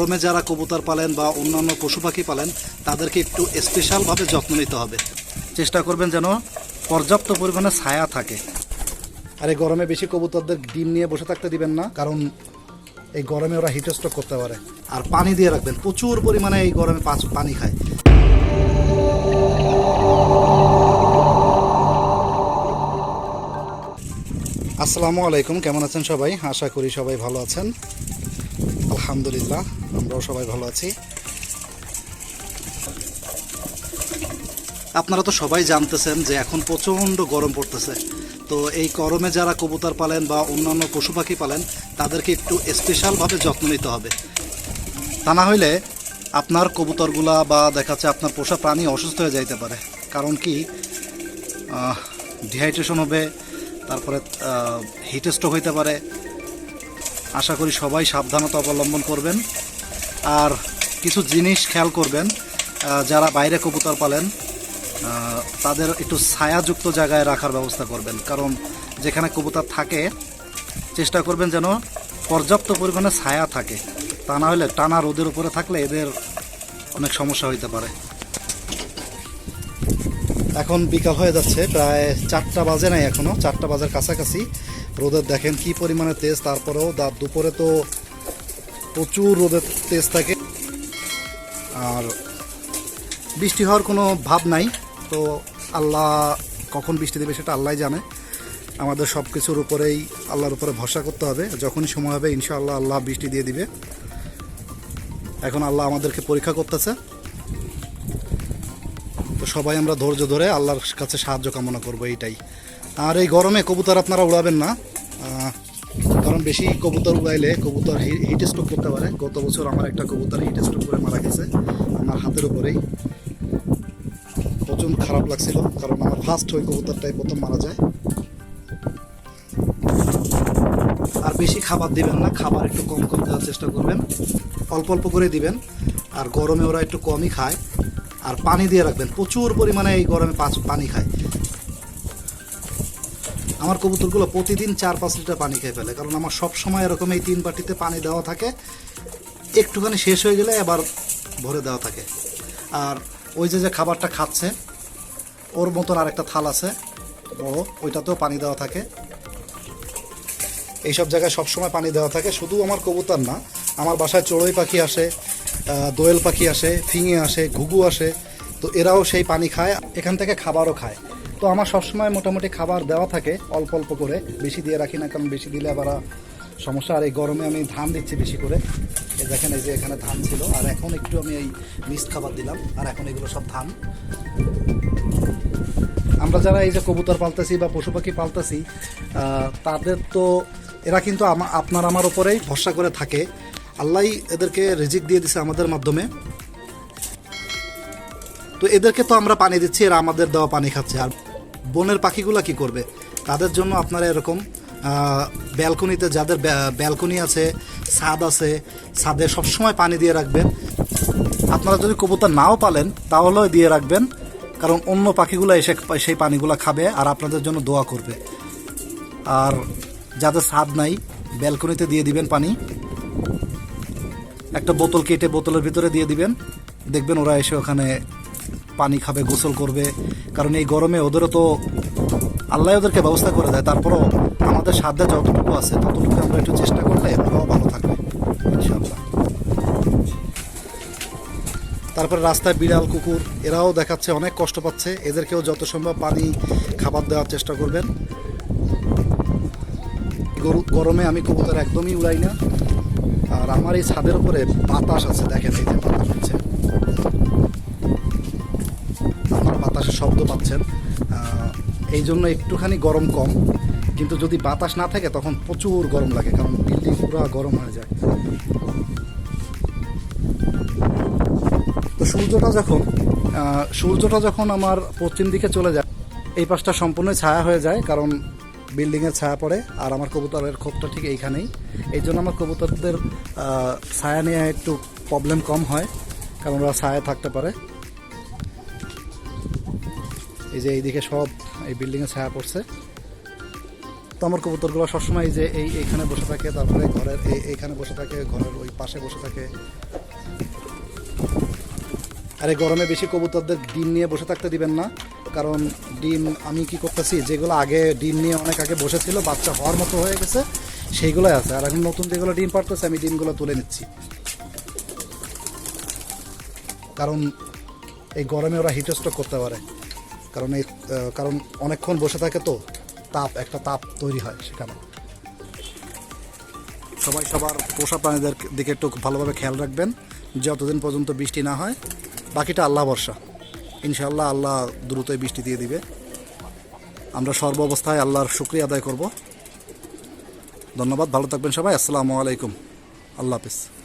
গরমে যারা কবুতর পালেন বা অন্যান্য পশু পাখি পালেন, তাদেরকে একটু স্পেশালভাবে যত্ন নিতে হবে। চেষ্টা করবেন যেন পর্যাপ্ত পরিমাণে ছায়া থাকে। আর এই গরমে বেশি কবুতরদের ডিম নিয়ে বসে থাকতে দিবেন না, কারণ এই গরমে ওরা হিট স্ট্রোক করতে পারে। আর পানি দিয়ে রাখবেন। প্রচুর পরিমাণে এই গরমে পানি খায়। আসসালামু আলাইকুম, কেমন আছেন সবাই? আশা করি সবাই ভালো আছেন। আলহামদুলিল্লাহ। আমরাও সবাই ভালো আছি। আপনারা তো সবাই জানতেছেন যে এখন প্রচণ্ড গরম পড়তেছে। তো এই গরমে যারা কবুতর পালেন বা অন্যান্য পশু পাখি পালেন, তাদেরকে একটু স্পেশালভাবে যত্ন নিতে হবে। তা না হইলে আপনার কবুতরগুলা বা দেখা যাচ্ছে আপনার পোষা প্রাণী অসুস্থ হয়ে যাইতে পারে। কারণ কি? ডিহাইড্রেশন হবে, তারপরে হিট স্ট্রোক হইতে পারে। আশা করি সবাই সাবধানতা অবলম্বন করবেন। আর কিছু জিনিস খেয়াল করবেন যারা বাইরে কবুতর পালেন তাদের একটু ছায়াযুক্ত জায়গায় রাখার ব্যবস্থা করবেন। কারণ যেখানে কবুতর থাকে, চেষ্টা করবেন যেন পর্যাপ্ত পরিমাণে ছায়া থাকে। তা না হলে টানা রোদের উপরে থাকলে এদের অনেক সমস্যা হইতে পারে। এখন বিকাল হয়ে যাচ্ছে, প্রায় চারটা বাজে নাই এখনও চারটা বাজার কাছাকাছি। রোদের দেখেন কি পরিমাণে তেজ, তারপরেও দুপুরে তো প্রচুর রোদের তেজ থাকে। আর বৃষ্টি হওয়ার কোনো ভাব নাই। তো আল্লাহ কখন বৃষ্টি দেবে সেটা আল্লাহ জানে। আমাদের সব কিছুর উপরেই আল্লাহর উপরে ভরসা করতে হবে। যখনই সময় হবে, ইনশাআল্লাহ আল্লাহ বৃষ্টি দিয়ে দিবে। এখন আল্লাহ আমাদেরকে পরীক্ষা করতেছে। তো সবাই আমরা ধৈর্য ধরে আল্লাহর কাছে সাহায্য কামনা করব এইটাই। আর এই গরমে কবুতর আপনারা উড়াবেন না। কারণ বেশি কবুতর উড়াইলে কবুতর হিট স্ট্রোক করতে পারে। গত বছর আমার একটা কবুতর হিট স্ট্রোক করে মারা গেছে, আমার হাতের উপরেই। প্রচুর খারাপ লাগছিল, কারণ আমার ফার্স্ট ওই কবুতরটাই প্রথম মারা যায়। আর বেশি খাবার দিবেন না, খাবার একটু কম কম দেওয়ার চেষ্টা করবেন। অল্প অল্প করে দিবেন, আর গরমে ওরা একটু কমই খায়। আর পানি দিয়ে রাখবেন, প্রচুর পরিমাণে এই গরমে পানি খায়। আমার কবুতরগুলো প্রতিদিন চার, পাঁচ লিটার পানি খেয়ে ফেলে, কারণ আমার সব সময় এরকম এই তিন বাটিতে পানি দেওয়া থাকে। একটুখানি শেষ হয়ে গেলে আবার ভরে দেওয়া থাকে। আর ওই যে যে খাবারটা খাচ্ছে, ওর মতন আরেকটা থাল আছে, বড়, ওইটাতেও পানি দেওয়া থাকে। এইসব জায়গায় সবসময় পানি দেওয়া থাকে। শুধু আমার কবুতর না, আমার বাসায় চড়ুই পাখি আসে দোয়েল পাখি আসে, ফিঙে আসে, ঘুঘু আসে, তো এরাও সেই পানি খায়, এখান থেকে খাবারও খায়। তো আমার সবসময় মোটামুটি খাবার দেওয়া থাকে, অল্প অল্প করে। বেশি দিয়ে রাখি না, কারণ বেশি দিলে আবার সমস্যা। আর এই গরমে আমি ধান দিচ্ছি বেশি করে। এই দেখেন, এই যে এখানে ধান ছিল। আর এখন একটু আমি এই মিক্সড খাবার দিলাম। আর এখন এগুলো সব ধান। আমরা যারা এই যে কবুতর পালতেছি বা পশু পাখি পালতেছি তাদের তো, এরা কিন্তু আপনার আমার উপরেই ভরসা করে থাকে। আল্লাহ এদেরকে রিজিক দিয়ে দিছে আমাদের মাধ্যমে। তো এদেরকে তো আমরা পানি দিচ্ছি, এরা আমাদের দেওয়া পানি খাচ্ছে। আর বনের পাখিগুলা কি করবে? তাদের জন্য আপনারা এরকম ব্যালকনিতে যাদের ব্যালকনি আছে, ছাদ আছে, ছাদে সবসময় পানি দিয়ে রাখবেন। আপনারা যদি কবুতর নাও পালেন, তাহলেও দিয়ে রাখবেন, কারণ অন্য পাখিগুলো এসে সেই পানিগুলো খাবে আর আপনাদের জন্য দোয়া করবে। আর যাদের ছাদ নাই, ব্যালকনিতে দিয়ে দিবেন পানি। একটা বোতল কেটে বোতলের ভিতরে দিয়ে দিবেন। দেখবেন ওরা এসে ওখানে পানি খাবে, গোসল করবে। কারণ এই গরমে ওদেরও তো আল্লাহ ওদেরকে ব্যবস্থা করে দেয়। তারপরও আমাদের সাধ্যে যতটুকু আছে, ততটুকু আমরা একটু চেষ্টা করলে ওরাও ভালো থাকবে তারপরে রাস্তায় বিড়াল, কুকুর, এরাও দেখাচ্ছে, অনেক কষ্ট পাচ্ছে। এদেরকেও যত সম্ভব পানি, খাবার দেওয়ার চেষ্টা করবেন। গরু, গরমে আমি কবুতর একদমই উড়াই না। আর আমার এই ছাদের উপরে বাতাস আছে, দেখেন এই যে বাতাস হচ্ছে। শব্দ পাচ্ছেন। এই জন্য একটুখানি গরম কম। কিন্তু যদি বাতাস না থাকে, তখন প্রচুর গরম লাগে, কারণ বিল্ডিং পুরো গরম হয়ে যায়। তো সূর্যটা যখন সূর্যটা যখন আমার পশ্চিম দিকে চলে যায়, এই পাশটা সম্পূর্ণ ছায়া হয়ে যায়, কারণ বিল্ডিংয়ের ছায়া পড়ে, আর আমার কবুতরের খোপটা ঠিক এইখানেই। এই জন্য আমার কবুতরদের ছায়া নিয়ে একটু প্রবলেম কম হয়, কারণ ওরা ছায়া থাকতে পারে। এই যে এইদিকে সব এই বিল্ডিংয়ে ছায়া পড়ছে। তো আমার কবুতরগুলো সবসময় যে এই এইখানে বসে থাকে, তারপরে ঘরের এই এইখানে বসে থাকে, ঘরের ওই পাশে বসে থাকে। আর গরমে বেশি কবুতরদের ডিম নিয়ে বসে থাকতে দিবেন না, কারণ ডিম আমি কি করতেছি, যেগুলো আগে ডিম নিয়ে অনেক আগে বসেছিল, বাচ্চা হওয়ার মতো হয়ে গেছে, সেইগুলোই আছে। আর এখন নতুন যেগুলো ডিম পারতেছে আমি ডিমগুলো তুলে নিচ্ছি। কারণ এই গরমে ওরা হিট স্ট্রোক করতে পারে। কারণ এই কারণ অনেকক্ষণ বসে থাকে তো, তাপ, একটা তাপ তৈরি হয় সেখানে। সবাই সবার পোষা প্রাণীদের দিকে একটু ভালোভাবে খেয়াল রাখবেন, যতদিন পর্যন্ত বৃষ্টি না হয়, বাকিটা আল্লাহ বর্ষা ইনশাআল্লাহ আল্লাহ দ্রুতই বৃষ্টি দিয়ে দিবে। আমরা সর্ব অবস্থায় আল্লাহর শুক্রিয়া আদায় করব। ধন্যবাদ, ভালো থাকবেন সবাই, আসসালামু আলাইকুম। আল্লাহ হাফিজ।